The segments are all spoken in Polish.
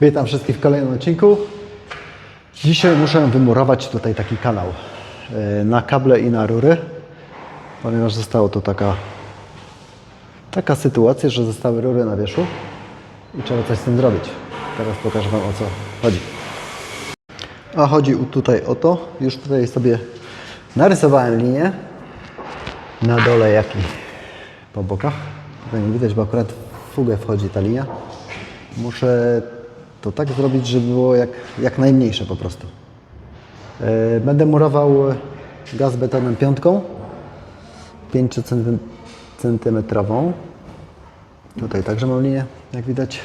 Witam wszystkich w kolejnym odcinku. Dzisiaj muszę wymurować tutaj taki kanał e, na kable i na rury, ponieważ zostało to taka, taka sytuacja, że zostały rury na wierzchu i trzeba coś z tym zrobić. Teraz pokażę Wam o co chodzi. A chodzi tutaj o to, już tutaj sobie narysowałem linię na dole jak i po bokach. Tutaj nie widać, bo akurat w fugę wchodzi ta linia. Muszę to tak zrobić, żeby było jak, jak najmniejsze po prostu. E, Będę murował gaz betonem piątką, 5 centymetrową. Tutaj także mam linię, jak widać.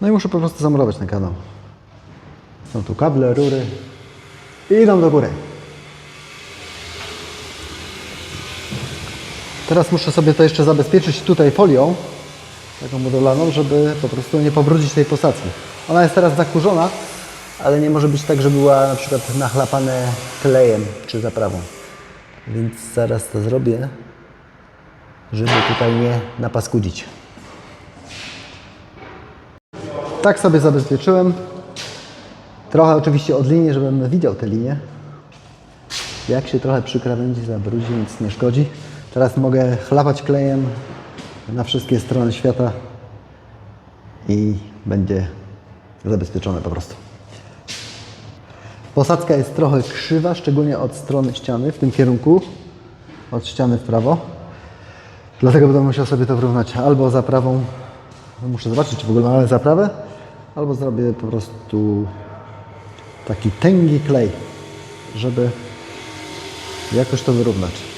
No i muszę po prostu zamurować ten kanał. Są tu kable, rury i idą do góry. Teraz muszę sobie to jeszcze zabezpieczyć tutaj folią, taką modularną, żeby po prostu nie pobrudzić tej posadzki. Ona jest teraz zakurzona, ale nie może być tak, że była na przykład nachlapane klejem czy zaprawą. Więc zaraz to zrobię, żeby tutaj nie napaskudzić. Tak sobie zabezpieczyłem. Trochę oczywiście od linii, żebym widział te linie. Jak się trochę przykrawędzi, zabrudzi, nic nie szkodzi. Teraz mogę chlapać klejem na wszystkie strony świata i będzie zabezpieczone po prostu. Posadzka jest trochę krzywa, szczególnie od strony ściany, w tym kierunku, od ściany w prawo. Dlatego będę musiał sobie to wyrównać albo zaprawą, muszę zobaczyć, czy w ogóle mamy zaprawę, albo zrobię po prostu taki tęgi klej, żeby jakoś to wyrównać.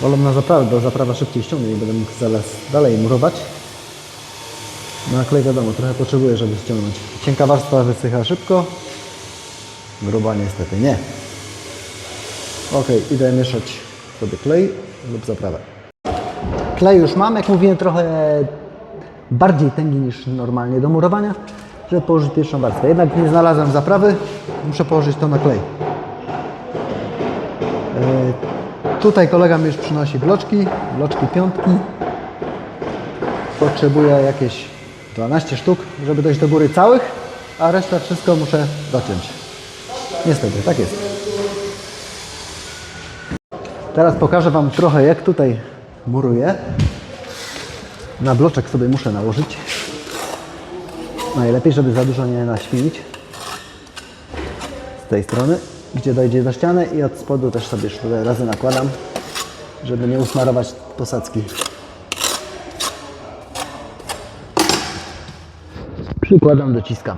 Wolę na zaprawę, bo zaprawa szybciej ściągnie i będę mógł zaraz dalej murować. No a klej wiadomo, trochę potrzebuję, żeby ściągnąć. Cienka warstwa wysycha szybko, gruba niestety nie. Ok, idę mieszać sobie klej lub zaprawę. Klej już mam, jak mówiłem, trochę bardziej tęgi niż normalnie do murowania, żeby położyć pierwszą warstwę. Jednak nie znalazłem zaprawy, muszę położyć to na klej. Tutaj kolega mi już przynosi bloczki, bloczki piątki. Potrzebuję jakieś 12 sztuk, żeby dojść do góry całych, a resztę wszystko muszę dociąć. Niestety, tak jest. Teraz pokażę Wam trochę jak tutaj muruję. Na bloczek sobie muszę nałożyć. Najlepiej, żeby za dużo nie naświnić. Z tej strony, gdzie dojdzie do ściany i od spodu też sobie cztery razy nakładam, żeby nie usmarować posadzki. Przykładam, dociskam.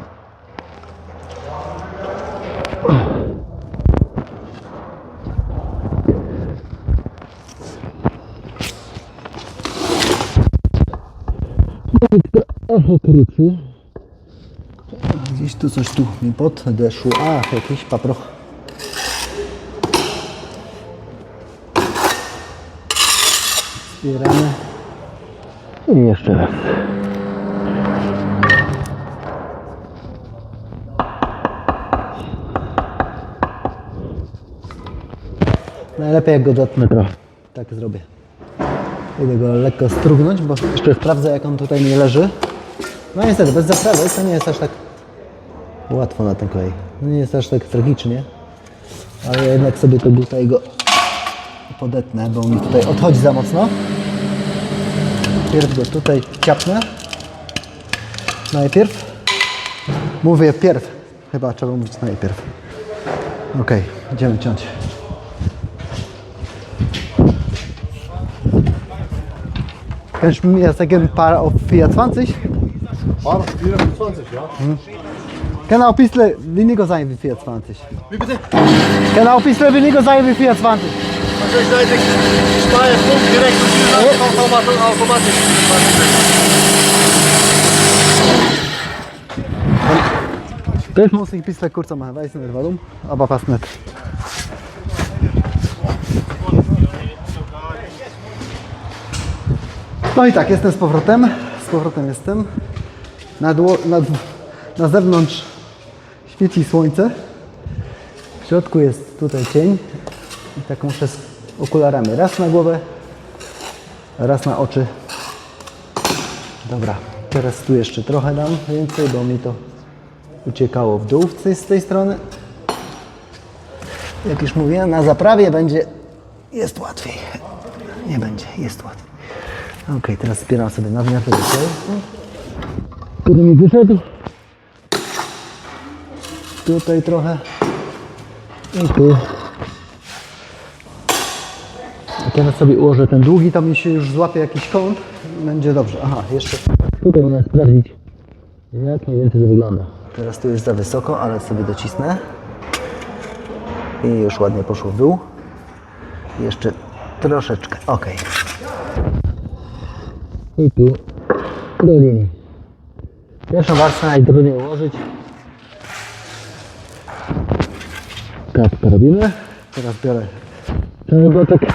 Trochę krótszy. Gdzieś tu coś tu mi podeszło. A, jakiś paproch. Zbieramy. I jeszcze raz. Najlepiej jak go dotknę trochę. Tak zrobię. Idę go lekko strugnąć, bo jeszcze sprawdzę jak on tutaj nie leży. No niestety, bez zaprawy to nie jest aż tak łatwo na ten klej. No nie jest aż tak tragicznie. Ale jednak sobie to tutaj go podetnę, bo mi tutaj odchodzi za mocno. Pierw go tutaj ciapnę. Najpierw. Mówię pierw. Chyba trzeba mówić najpierw. Ok, idziemy ciąć. Kannst du mir sagen, ein paar auf 420? War 24, ja? Kann auch ein bisschen weniger sein wie 420. Wie bitte? Kann auch ein bisschen weniger sein wie 420. Also ich sage, ich spare Punkt direkt und automatisch. Das muss ich ein bisschen kurzer machen, weiß nicht warum, aber passt nicht. No i tak, jestem z powrotem. Z powrotem jestem. Na, na, na zewnątrz świeci słońce. W środku jest tutaj cień. I tak muszę z okularami raz na głowę, raz na oczy. Dobra, teraz tu jeszcze trochę dam więcej, bo mi to uciekało w dół z tej, strony. Jak już mówiłem, na zaprawie będzie, jest łatwiej. Nie będzie, jest łatwiej. Ok, teraz zbieram sobie nadmiar tego kleju. Który mi wyszedł. Tutaj trochę. I tu. Teraz sobie ułożę ten długi, tam mi się już złapie jakiś kąt. Będzie dobrze. Aha, jeszcze Tutaj można sprawdzić, jak mniej więcej to wygląda. Teraz tu jest za wysoko, ale sobie docisnę. I już ładnie poszło w dół. Jeszcze troszeczkę. Ok. I tu do linii. Pierwszą warstwę najtrudniej ułożyć. Kapkę robimy. Teraz biorę Cały botek.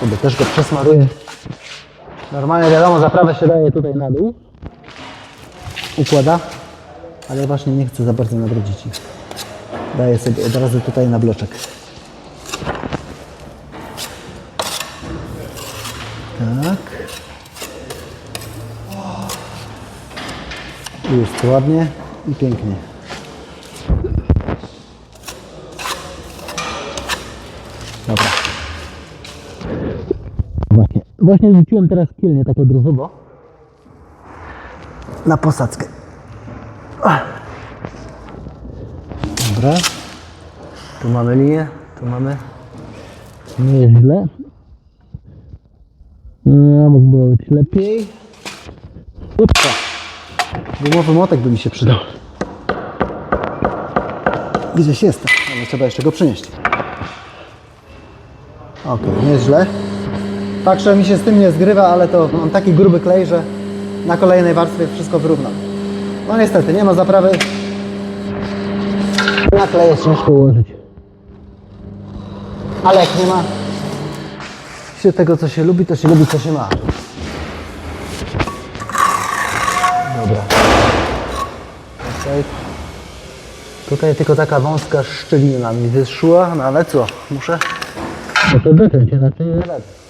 Sobie też go przesmaruję. Normalnie wiadomo, zaprawę się daje tutaj na dół. Układa. Ale właśnie nie chcę za bardzo nabrudzić ich. Daję sobie od razu tutaj na bloczek. Tak. Jest ładnie i pięknie. Dobra. Właśnie. Rzuciłem teraz kilnie tak odruchowo. Na posadzkę. Dobra. Tu mamy linię, tu mamy. Nie jest źle. No, mógłby być lepiej. Upsa. Gumowy młotek by mi się przydał. Gdzieś jest, ale trzeba jeszcze go przynieść. Ok, nie jest źle. Także mi się z tym nie zgrywa, ale to mam taki gruby klej, że na kolejnej warstwie wszystko wyrównam. No niestety, nie ma zaprawy. Na klej jest ciężko ułożyć. Ale jak nie ma się tego, co się lubi, to się lubi, co się ma. Dobra. Tutaj, tutaj tylko taka wąska szczelina mi wyszła, no ale co, muszę No to dokręć, inaczej nie radzę.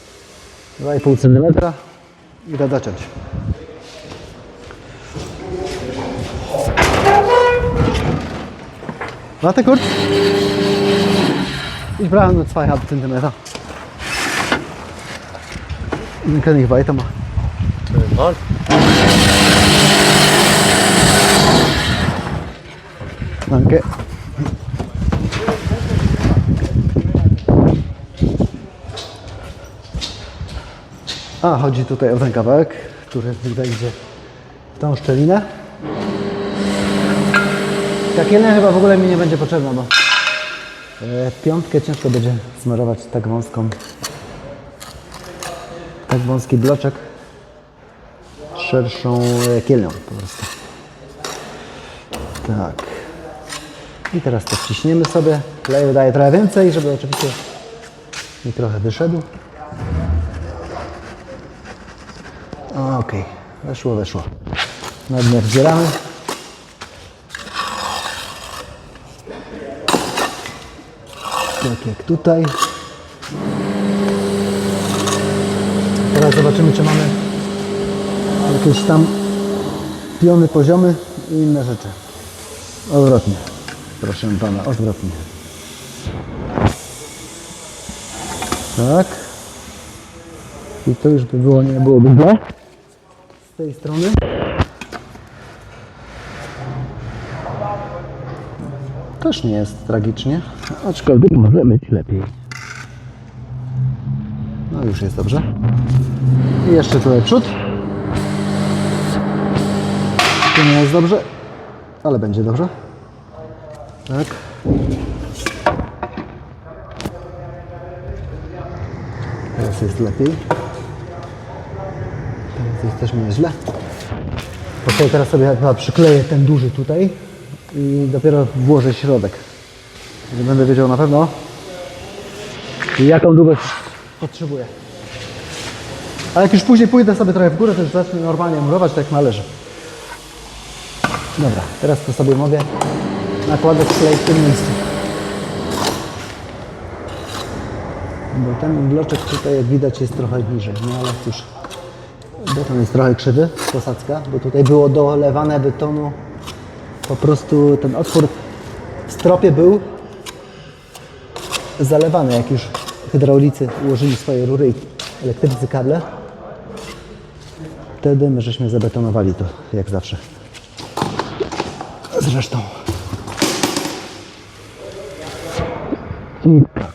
2,5 cm i to dociąć. Warte kurz? Ich brauche nur 2,5 cm. Dann kann ich weitermachen. No, Danke. A, chodzi tutaj o ten kawałek, który wejdzie w tą szczelinę. Takielnia chyba w ogóle mi nie będzie potrzebna, bo e, piątkę ciężko będzie smarować tak wąską, tak wąski bloczek szerszą e, kielnią po prostu. Tak. I teraz to wciśniemy sobie. Kleju daję trochę więcej, żeby oczywiście mi trochę wyszedł. Ok, weszło, weszło. Nadmiar zbieramy. Tak jak tutaj. Teraz zobaczymy, czy mamy jakieś tam piony, poziomy i inne rzeczy. Odwrotnie. Proszę pana, odwrotnie. Tak. I to już by było, nie byłoby źle. Z tej strony. Też nie jest tragicznie. Aczkolwiek może być lepiej. No już jest dobrze. I jeszcze tutaj przód. Tu nie jest dobrze, ale będzie dobrze. Tak. Teraz jest lepiej. Teraz jest też nie źle. Poczekaj, teraz sobie chyba przykleję ten duży tutaj i dopiero włożę środek. Nie będę wiedział na pewno, jaką długość potrzebuję. A jak już później pójdę sobie trochę w górę, to już zacznę normalnie murować tak jak należy. Dobra, teraz to sobie mogę nakładać klej w tym miejscu. Bo ten bloczek tutaj jak widać jest trochę niżej, no ale cóż. Beton jest trochę krzywy, posadzka, bo tutaj było dolewane betonu po prostu ten otwór w stropie był zalewany, jak już hydraulicy ułożyli swoje rury i elektrycy kable. Wtedy my żeśmy zabetonowali to, jak zawsze. Zresztą. I tak.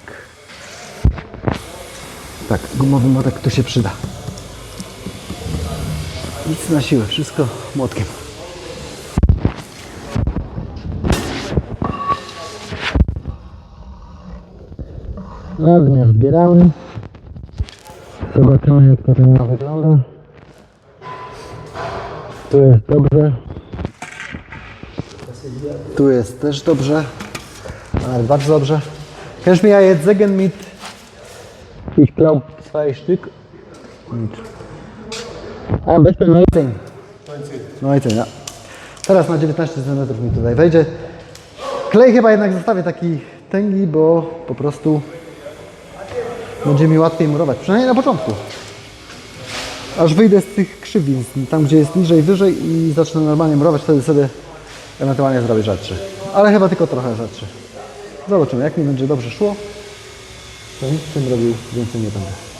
Tak, gumowy młotek tu się przyda. Nic na siłę, wszystko młotkiem. Ognia zbieramy. Zobaczymy jak to wygląda. Tu jest dobrze. Tu jest też dobrze. Ale bardzo dobrze. Kannst mir ja jetzt sagen mit Ich glaube zwei Stück. A bez problemu. 10. No i co, ja. Teraz na 19 cm mi tutaj wejdzie. Klej chyba jednak zostawię taki tęgi, bo po prostu będzie mi łatwiej murować. Przynajmniej na początku. Aż wyjdę z tych krzywin, tam gdzie jest niżej, wyżej i zacznę normalnie murować, wtedy sobie ewentualnie zrobię rzadszy. Ale chyba tylko trochę rzadszy. Zobaczymy, jak mi będzie dobrze szło, to nic z tym robił więcej nie będę.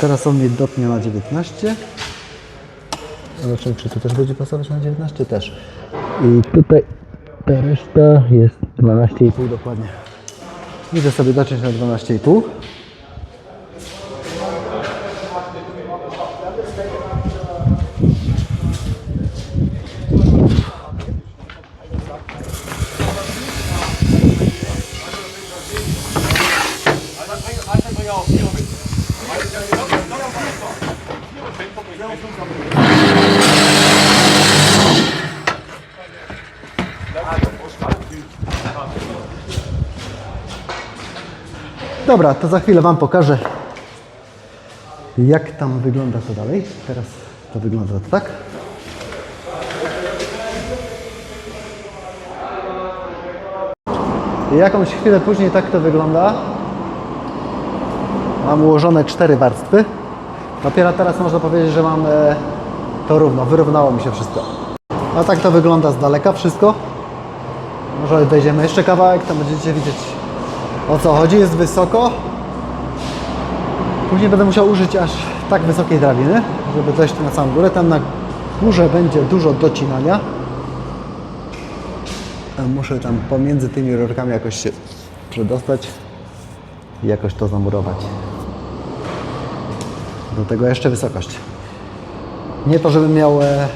Teraz on mnie dopnie na 19. Zobaczymy, czy to też będzie pasować na 19? Też. I tutaj ta reszta jest 12,5. Pół dokładnie. Idę sobie dociąć na 12,5. Dobra, to za chwilę Wam pokażę, jak tam wygląda to dalej. Teraz to wygląda tak. I jakąś chwilę później tak to wygląda. Mam ułożone cztery warstwy. Dopiero teraz można powiedzieć, że mam e, to równo, wyrównało mi się wszystko. A tak to wygląda z daleka wszystko. Może wejdziemy jeszcze kawałek, tam będziecie widzieć o co chodzi. Jest wysoko. Później będę musiał użyć aż tak wysokiej drabiny, żeby dojść na samą górę. Tam na górze będzie dużo docinania. Muszę tam pomiędzy tymi rurkami jakoś się przedostać i jakoś to zamurować. Do tego jeszcze wysokość. Nie to, żebym miał e,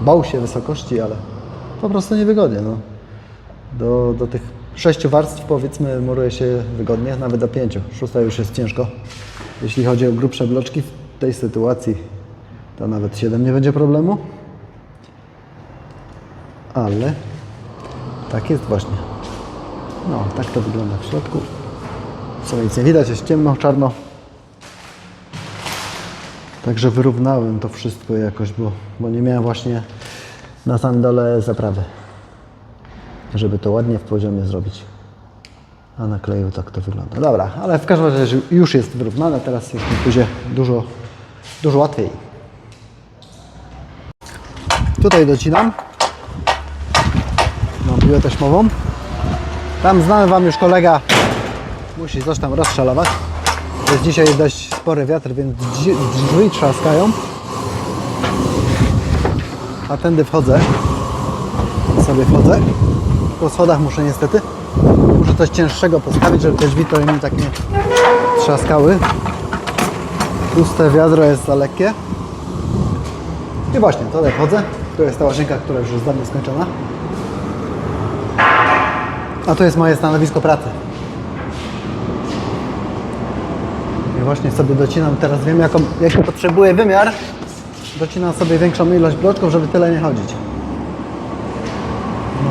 bał się wysokości, ale po prostu niewygodnie. No. Do, do tych sześciu warstw powiedzmy muruje się wygodnie, nawet do pięciu. Szósta już jest ciężko. Jeśli chodzi o grubsze bloczki w tej sytuacji, to nawet 7 nie będzie problemu. Ale tak jest właśnie. No, tak to wygląda w środku. Co nic nie widać, jest ciemno, czarno. Także wyrównałem to wszystko jakoś, bo, bo nie miałem właśnie na samym dole zaprawy żeby to ładnie w poziomie zrobić. A na kleju tak to wygląda. Dobra, ale w każdym razie już jest wyrównane, teraz jest mi pójdzie dużo, dużo łatwiej. Tutaj docinam. Mam piłę taśmową. Tam znany Wam już kolega musi coś tam rozszalować. Jest dzisiaj dość spory wiatr, więc drzwi trzaskają. A tędy wchodzę. Sobie wchodzę po schodach muszę niestety. Muszę coś cięższego postawić, żeby te drzwi to mi tak nie trzaskały. Puste wiadro jest za lekkie. I właśnie, tutaj wchodzę. Tu jest ta łazienka, która już jest dawno skończona. A to jest moje stanowisko pracy. I właśnie sobie docinam, teraz wiem jaką, jaki potrzebuję wymiar. Docinam sobie większą ilość bloczków, żeby tyle nie chodzić.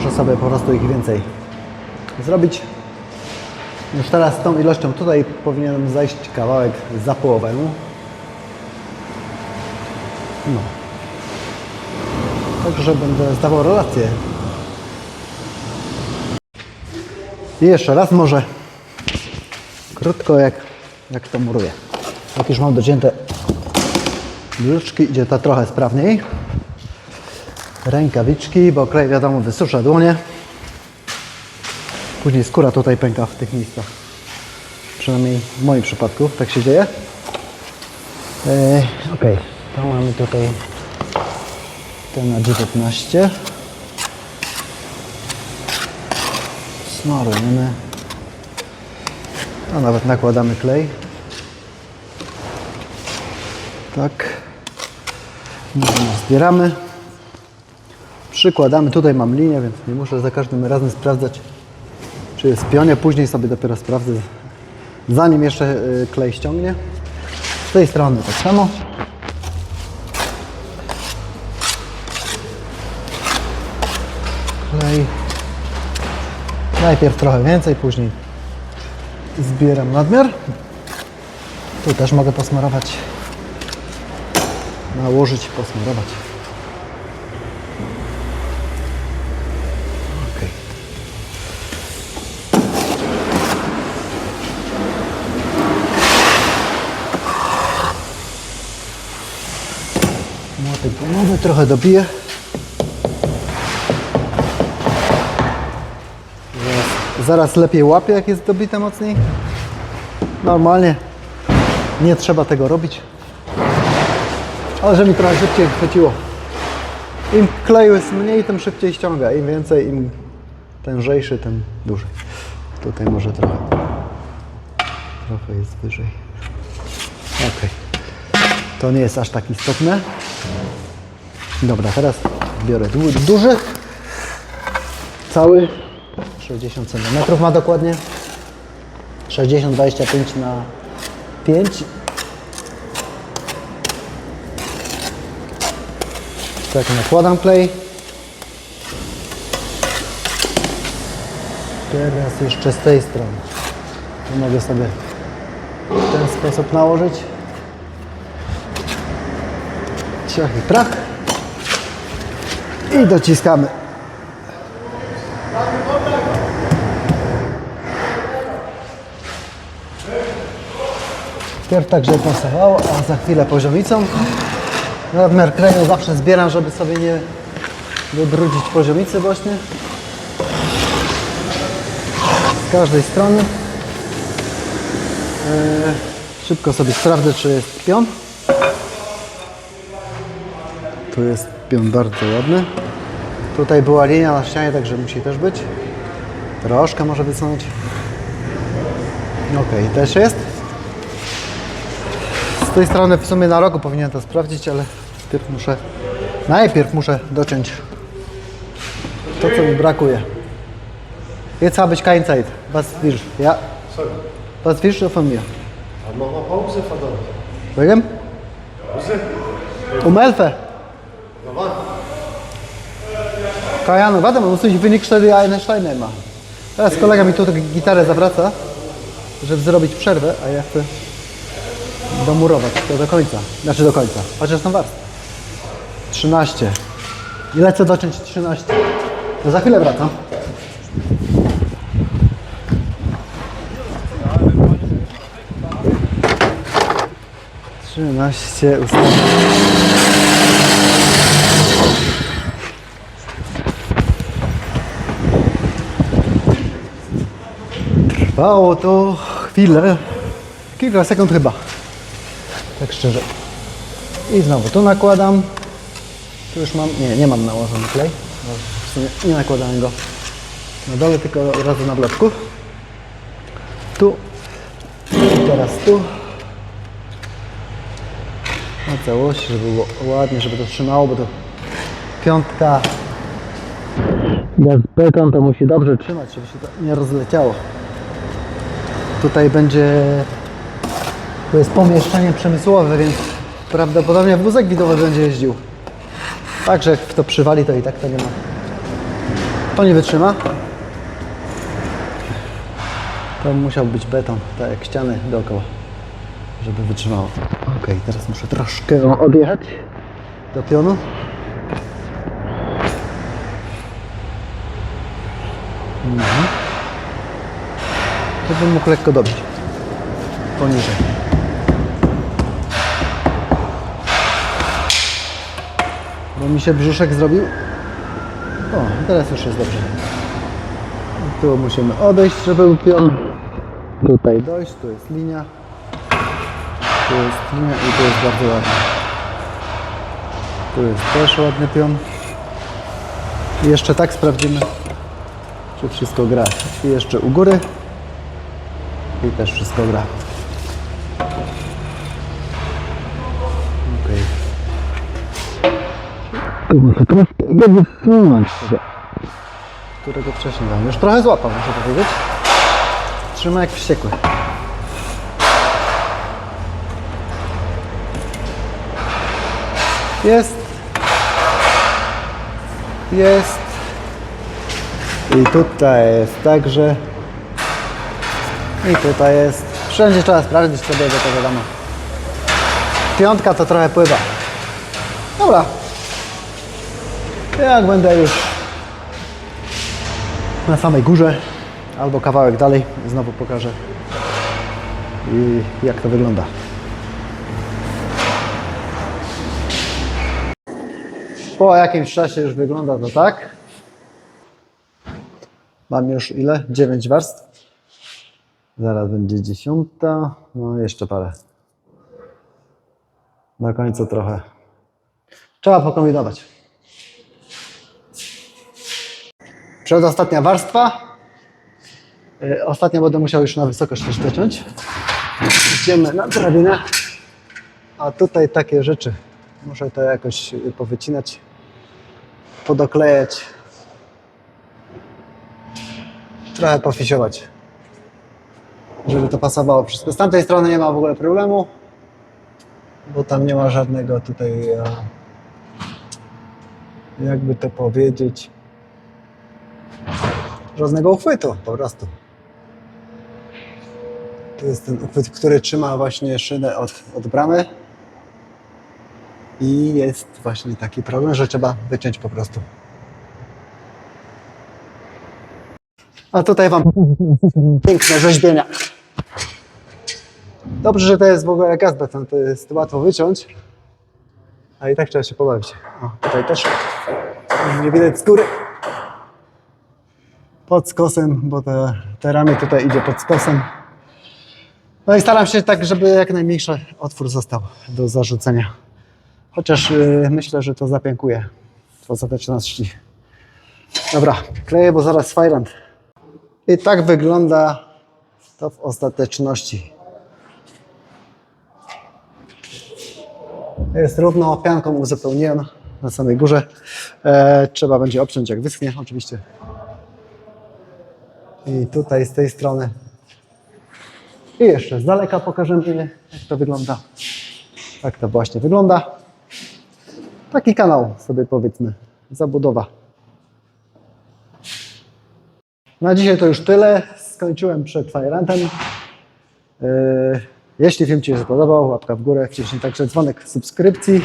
Muszę sobie po prostu ich więcej zrobić. Już teraz z tą ilością tutaj powinienem zajść kawałek za połowę. No. Także będę zdawał relację. I jeszcze raz może krótko jak, jak to muruję. Jak już mam docięte bloczki, idzie to trochę sprawniej. Rękawiczki, bo klej wiadomo wysusza dłonie. Później skóra tutaj pęka w tych miejscach. Przynajmniej w moim przypadku tak się dzieje. E, ok, to mamy tutaj ten na 19. Smarujemy. A nawet nakładamy klej. Tak. Zbieramy. Przykładamy. Tutaj mam linię, więc nie muszę za każdym razem sprawdzać, czy jest w pionie. Później sobie dopiero sprawdzę, zanim jeszcze y, klej ściągnie. Z tej strony tak samo. Klej. Najpierw trochę więcej, później zbieram nadmiar. Tu też mogę posmarować. Nałożyć posmarować. Ok. Młotek gumowy trochę dobiję. Zaraz, lepiej łapię, jak jest dobite mocniej. Normalnie nie trzeba tego robić. Ale że mi trochę szybciej chwyciło. Im kleju jest mniej, tym szybciej ściąga. Im więcej, im tężejszy, tym dłużej. Tutaj może trochę. Trochę jest wyżej. Ok. To nie jest aż tak istotne. Dobra, teraz biorę du- duży. Cały 60 cm ma dokładnie. 60, 25 na 5. Tak, nakładam klej. Teraz jeszcze z tej strony. Tu mogę sobie w ten sposób nałożyć. Ciach i prach. I dociskamy. Pierw tak, żeby pasowało, a za chwilę poziomicą. Nadmiar kleju zawsze zbieram, żeby sobie nie wybrudzić poziomicy właśnie. Z każdej strony. Eee, szybko sobie sprawdzę, czy jest pion. Tu jest pion bardzo ładny. Tutaj była linia na ścianie, także musi też być. Troszkę może wysunąć. Ok, też jest. Z tej strony w sumie na rogu powinien to sprawdzić, ale najpierw muszę, najpierw muszę dociąć to, co mi brakuje. Jetzt habe ich kein Zeit. Was willst du? Ja. Was willst du von mir? Mal Pause, verdammt. Wegen? Um 11. Na wann? Ahnung, warte mal, muss ich wenig wtedy eine Steine machen. Teraz kolega mi tu tę gitarę zawraca, żeby zrobić przerwę, a ja chcę domurować to do końca. Znaczy do końca, chociaż tą warstwę. 13. I lecę dociąć 13. To za chwilę wracam. Trzynaście ustawiam. Trwało to chwilę, kilka sekund chyba, tak szczerze. I znowu tu nakładam. Tu już mam, nie, nie mam nałożony klej, bo w sumie nie nakładałem go na dole, tylko od razu na bloczku. Tu teraz tu. Na całości, żeby było ładnie, żeby to trzymało, bo to piątka jak beton to musi dobrze trzymać, żeby się to nie rozleciało. Tutaj będzie, to jest pomieszczenie przemysłowe, więc prawdopodobnie wózek widowy będzie jeździł. Także jak to przywali, to i tak to nie ma. To nie wytrzyma. To musiał być beton, tak jak ściany dookoła, żeby wytrzymało. Ok, teraz muszę troszkę odjechać do pionu. To bym mógł lekko dobić. Poniżej. Bo mi się brzuszek zrobił O, teraz już jest dobrze. Tu musimy odejść, żeby był pion. Tutaj dojść, tu jest linia. Tu jest linia i tu jest bardzo ładnie. Tu jest też ładny pion. I jeszcze tak sprawdzimy, czy wszystko gra. I jeszcze u góry. I też wszystko gra. Okej. Tu muszę troszkę go wysunąć. Którego wcześniej dałem. Już trochę złapał, muszę powiedzieć. Trzyma jak wściekły. Jest. Jest. I tutaj jest także. I tutaj jest. Wszędzie trzeba sprawdzić sobie, bo to wiadomo. Piątka to trochę pływa. Dobra. Jak będę już na samej górze albo kawałek dalej, znowu pokażę i jak to wygląda. Po jakimś czasie już wygląda to tak. Mam już ile? 9 warstw. Zaraz będzie dziesiąta. No jeszcze parę. Na końcu trochę. Trzeba pokombinować. Przedostatnia warstwa. Y, Ostatnio będę musiał już na wysokość też dociąć. Idziemy na drabinę. A tutaj takie rzeczy. Muszę to jakoś powycinać, podoklejać. Trochę pofisiować. Żeby to pasowało wszystko. Z tamtej strony nie ma w ogóle problemu. Bo tam nie ma żadnego tutaj, e, jakby to powiedzieć, żadnego uchwytu po prostu. To jest ten uchwyt, który trzyma właśnie szynę od, od bramy. I jest właśnie taki problem, że trzeba wyciąć po prostu. A tutaj Wam piękne rzeźbienia. Dobrze, że to jest w ogóle gaz beton, to jest łatwo wyciąć. A i tak trzeba się pobawić. O, tutaj też nie widać z góry pod skosem, bo te, te tutaj idzie pod skosem. No i staram się tak, żeby jak najmniejszy otwór został do zarzucenia. Chociaż yy, myślę, że to zapiękuje w ostateczności. Dobra, kleję, bo zaraz fajrant. I tak wygląda to w ostateczności. Jest równo, pianką uzupełniłem na samej górze. E, trzeba będzie obciąć jak wyschnie, oczywiście. I tutaj z tej strony. I jeszcze z daleka pokażemy, jak to wygląda. Tak to właśnie wygląda. Taki kanał sobie powiedzmy, zabudowa. Na dzisiaj to już tyle. Skończyłem przed Fajerantem. Yy, jeśli film Ci się spodobał, łapka w górę, wciśnij także dzwonek subskrypcji.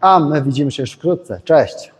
A my widzimy się już wkrótce. Cześć!